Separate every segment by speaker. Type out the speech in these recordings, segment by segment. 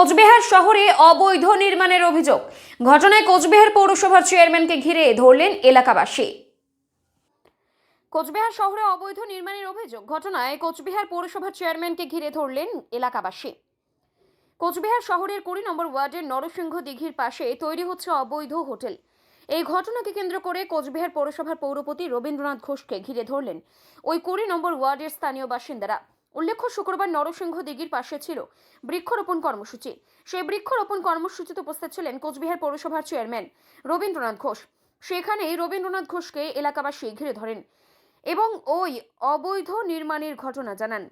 Speaker 1: কোচবিহার শহরে অবৈধ নির্মাণের অভিযোগ। ঘটনায় কোচবিহার পৌরসভার চেয়ারম্যানকে ঘিরে ধরলেন এলাকাবাসী। কোচবিহার শহরে অবৈধ নির্মাণের অভিযোগ। ঘটনায় কোচবিহার পৌরসভার চেয়ারম্যানকে ঘিরে ধরলেন এলাকাবাসী। কোচবিহার শহরের কুড়ি নম্বর ওয়ার্ডের নরসিংহ দিঘির পাশে তৈরি হচ্ছে অবৈধ হোটেল। এই ঘটনাকে কেন্দ্র করে কোচবিহার পৌরসভার পৌরপতি রবীন্দ্রনাথ ঘোষকে ঘিরে ধরলেন ওই কুড়ি নম্বর ওয়ার্ডের স্থানীয় বাসিন্দারা। উল্লেখ্য, শুক্রবার নরসিংহ দিঘির পাশে ছিল বৃক্ষরোপণ কর্মসূচি। সেই বৃক্ষরোপণ কর্মসূচিতে উপস্থিত ছিলেন কোচবিহার পৌরসভার চেয়ারম্যান রবীন্দ্রনাথ ঘোষ। সেখানেই রবীন্দ্রনাথ ঘোষকে এলাকাবাসী ঘিরে ধরেন এবং ওই অবৈধ নির্মাণের ঘটনা জানান।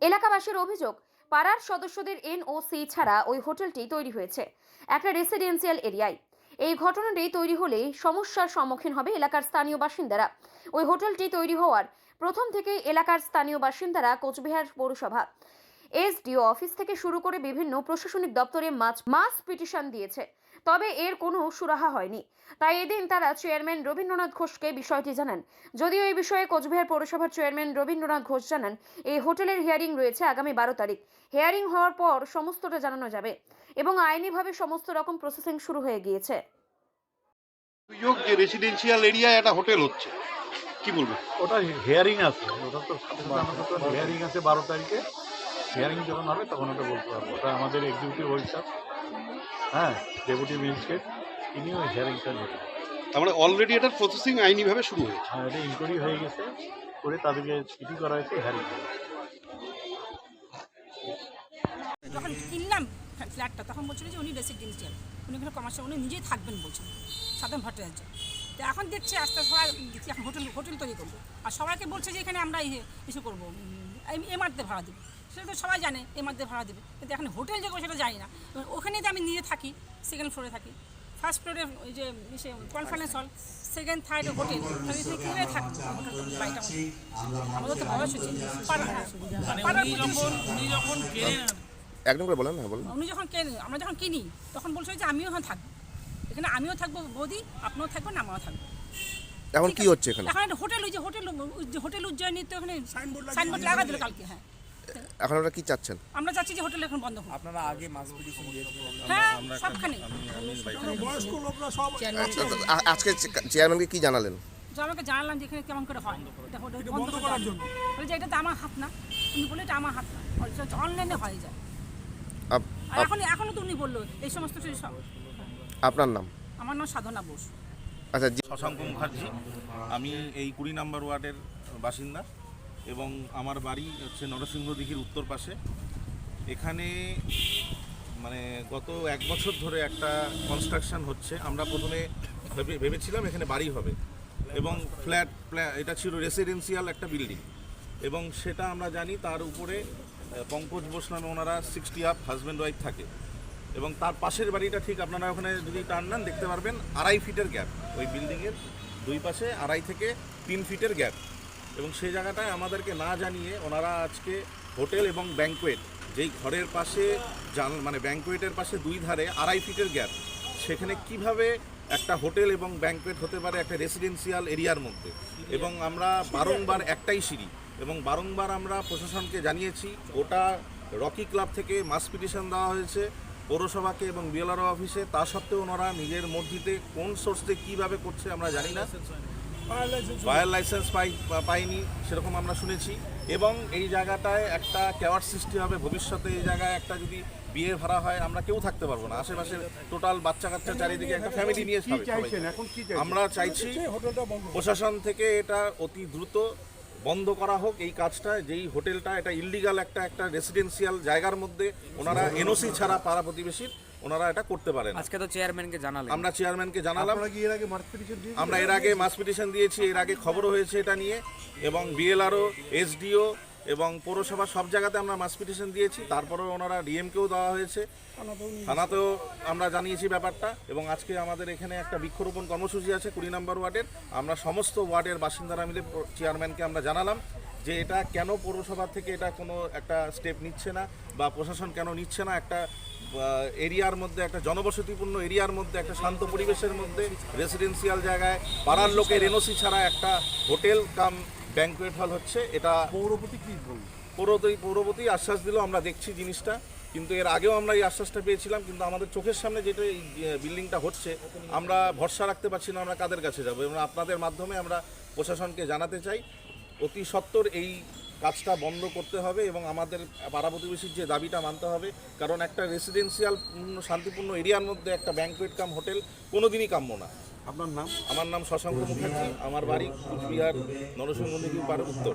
Speaker 1: এলাকাবাসীর অভিযোগ, পাড়ার সদস্যদের এনওসি ছাড়া ওই হোটেলটি তৈরি হয়েছে। একটা রেসিডেন্সিয়াল এরিয়ায়। এই ঘটনাটি তৈরি হলে সমস্যার সম্মুখীন হবে এলাকার স্থানীয় বাসিন্দারা। ওই হোটেলটি তৈরি হওয়ার প্রথম থেকেই এলাকার স্থানীয় বাসিন্দারা কোচবিহার পৌরসভা এসডিও অফিস থেকে শুরু করে বিভিন্ন প্রশাসনিক দপ্তরে মাছ মাস পিটিশন দিয়েছে। তবে এর কোনো সুরাহা হয়নি। তাই এদিন তারা চেয়ারম্যান রবীন্দ্রনাথ ঘোষকে বিষয়টি জানান। যদিও এই বিষয়ে কোচবিহার পৌরসভার চেয়ারম্যান রবীন্দ্রনাথ ঘোষ জানান এই হোটেলের হিয়ারিং রয়েছে আগামী বারো তারিখ। হিয়ারিং হওয়ার পর সমস্তটা জানানো যাবে এবং আইনিভাবে সমস্ত রকম প্রসেসিং শুরু হয়ে গিয়েছে।
Speaker 2: অভিযোগ যে রেসিডেন্সিয়াল এরিয়ায় একটা হোটেল হচ্ছে কি বলব
Speaker 3: ওটা হিয়ারিং আছে ওটা তো হিয়ারিং আছে বারো তারিখে। হিয়ারিং যখন হবে তখন ওটা বলতে পারব। ওটা আমাদের এক্সিকিউটিভ অফিসার হ্যাঁ ডেপুটি ম্যাজিস্ট্রেট তিনিও হিয়ারিংটা নেবেন।
Speaker 2: তার মানে অলরেডি এটার প্রসেসিং আইনিভাবে শুরু হয়েছে।
Speaker 3: আর এটা ইনকোয়ারি হয়ে গেছে করে তাদেরকে চিঠি করা হয়েছে হিয়ারিং
Speaker 4: যখন কিনলাম ফ্ল্যাটটা তখন বলছিল যে উনি রেসিডেন্সিয়াল উনি ওখানে কমার্শিয়াল উনি নিজেই থাকবেন বলছেন সাধারণ ভট্টাচার্য। তো এখন দেখছি আস্তে আস্তে সবাই দেখছি এখন হোটেল হোটেল তৈরি করব। আর সবাইকে বলছে যে এখানে আমরা ইস্যু করব এমআরতে ভাড়া দেবো। সেটা তো সবাই জানে এর মধ্যে ভাড়া দেবে। কিন্তু এখন হোটেল যে সেটা জানি না। ওখানে তো আমি নিজে থাকি সেকেন্ড ফ্লোরে থাকি ফার্স্ট ফ্লোরে ওই যে conference hall second third hotel এখানে থাকব? আমাদের তো বয়স হচ্ছে পাড়া হ্যাঁ
Speaker 5: একদম করে বলেন না বলেন।
Speaker 4: উনি যখন কেন আমরা যখন কিনি তখন বলছে যে আমিও এখন থাকব। এখানে আমিও থাকব বৌদি আপনিও থাকবেন আমরাও থাকব
Speaker 5: এখন কি হচ্ছে এখানে?
Speaker 4: এখন একটা হোটেল ওই যে হোটেল ওই যে হোটেল উজ্জয়িনী তো এখানে সাইনবোর্ড লাগা দিল কালকে হ্যাঁ।
Speaker 5: এখন ওরা কি চাচ্ছেন?
Speaker 4: আমরা চাচ্ছি যে হোটেল এখন বন্ধ হোক।
Speaker 6: আপনারা আগে মাস পিটিশন দিয়েছিলেন
Speaker 4: হ্যাঁ সবখানে
Speaker 5: আ- আজকে চেয়ারম্যানকে কি জানালেন?
Speaker 4: যে আমাকে জানালাম যে এখানে কেমন করে হয়। এটা হোটেল বন্ধ করার জন্য। বলে যে এটা তো আমার হাত না। উনি বলে এটা আমার হাত না। অনলাইনে হয়ে যায়। আর এখন এখনও তো উনি বলল এই সমস্ত কিছু সব।
Speaker 5: আপনার নাম?
Speaker 4: আমার নাম সাধনা বোস।
Speaker 5: আচ্ছা জি
Speaker 7: শশাঙ্ক মুখার্জি। আমি এই কুড়ি নম্বর ওয়ার্ডের বাসিন্দা। এবং আমার বাড়ি হচ্ছে নরসিংহ দিঘির উত্তর পাশে। এখানে মানে গত এক বছর ধরে একটা কনস্ট্রাকশন হচ্ছে। আমরা প্রথমে ভেবে- ভেবেছিলাম এখানে বাড়ি হবে এবং ফ্ল্যাট এটা ছিল রেসিডেন্সিয়াল একটা বিল্ডিং এবং সেটা আমরা জানি তার উপরে পঙ্কজ বোস নামে ওনারা সিক্সটি আপ হাজব্যান্ড ওয়াইফ থাকে এবং তার পাশের বাড়িটা ঠিক আপনারা ওখানে যদি টার্ন নেন দেখতে পারবেন আড়াই ফিটের গ্যাপ ওই বিল্ডিংয়ের দুই পাশে আড়াই থেকে তিন ফিটের গ্যাপ এবং সেই জায়গাটায় আমাদেরকে না জানিয়ে ওনারা আজকে হোটেল এবং ব্যাঙ্কোয়েট যেই ঘরের পাশে জান মানে ব্যাঙ্কোয়েটের পাশে দুই ধারে আড়াই ফিটের গ্যাপ, সেখানে কীভাবে একটা হোটেল এবং ব্যাঙ্কোয়েট হতে পারে একটা রেসিডেন্সিয়াল এরিয়ার মধ্যে। এবং আমরা বারংবার একটাই সিঁড়ি, এবং বারংবার আমরা প্রশাসনকে জানিয়েছি, ওটা রকি ক্লাব থেকে মাস পিটিশন দেওয়া হয়েছে পৌরসভাকে এবং বিএলআরও অফিসে। তা সত্ত্বেও ওনারা নিজের মসজিদে কোন সোর্সে কীভাবে করছে আমরা জানি না। ফায়ার লাইসেন্স পাই পাইনি সেরকম আমরা শুনেছি। এবং এই জায়গাটায় একটা কেওয়ার সৃষ্টি হবে। ভবিষ্যতে এই জায়গায় একটা যদি বিয়ে ভাড়া হয় আমরা কেউ থাকতে পারব না। আশেপাশে টোটাল বাচ্চা কাচ্চা চারিদিকে একটা ফ্যামিলি নিয়ে আমরা চাইছি প্রশাসন থেকে এটা অতি দ্রুত বন্ধ করা হোক এই কাজটা যেই হোটেলটা এটা ইল্লিগাল একটা একটা রেসিডেন্সিয়াল জায়গার মধ্যে ওনারা এনওসি ছাড়া পাড়া প্রতিবেশীর ওনারা এটা করতে পারেন।
Speaker 6: আজকে তো চেয়ারম্যানকে জানালাম
Speaker 7: আমরা চেয়ারম্যানকে জানালাম।
Speaker 2: আপনারা কি এর আগে মার্চ পিটিশন দিয়ে
Speaker 7: আমরা এর আগে মাস পিটিশন দিয়েছি এর আগে খবরও হয়েছে এটা নিয়ে। এবং বিএলআরও এসডিও এবং পৌরসভা সব জায়গাতে আমরা মাস পিটিশন দিয়েছি। তারপরেও ওনারা ডিএমকেও দেওয়া হয়েছে। থানাতেও আমরা জানিয়েছি ব্যাপারটা এবং আজকে আমাদের এখানে একটা বৃক্ষরোপণ কর্মসূচি আছে কুড়ি নম্বর ওয়ার্ডের। আমরা সমস্ত ওয়ার্ডের বাসিন্দারা মিলে চেয়ারম্যানকে আমরা জানালাম যে এটা কেন পৌরসভা থেকে এটা কোনো একটা স্টেপ নিচ্ছে না বা প্রশাসন কেন নিচ্ছে না? একটা এরিয়ার মধ্যে, একটা জনবসতিপূর্ণ এরিয়ার মধ্যে, একটা শান্ত পরিবেশের মধ্যে রেসিডেন্সিয়াল জায়গায়, পাড়ার লোকের এনওসি ছাড়া একটা হোটেল কাম ব্যাঙ্কুয়েট হল হচ্ছে এটা
Speaker 2: পৌরপতি কি বলব
Speaker 7: পৌরপতি পৌরপতি আশ্বাস দিল আমরা দেখছি জিনিসটা। কিন্তু এর আগেও আমরা এই আশ্বাসটা পেয়েছিলাম কিন্তু আমাদের চোখের সামনে যেটা এই বিল্ডিংটা হচ্ছে আমরা ভরসা রাখতে পারছি না আমরা কাদের কাছে যাব? এবং আপনাদের মাধ্যমে আমরা প্রশাসনকে জানাতে চাই অতি সত্বর এই কাজটা বন্ধ করতে হবে এবং আমাদের পাড়া প্রতিবেশীর যে দাবিটা মানতে হবে। কারণ একটা রেসিডেন্সিয়াল শান্তিপূর্ণ এরিয়ার মধ্যে একটা ব্যাংকুয়েট কাম হোটেল কোনোদিনই কাম্য না।
Speaker 3: আপনার নাম?
Speaker 7: আমার নাম শশাঙ্ক মুখার্জি। আমার বাড়ি কুচবিহার নরসিংহ নদী পার উত্তর।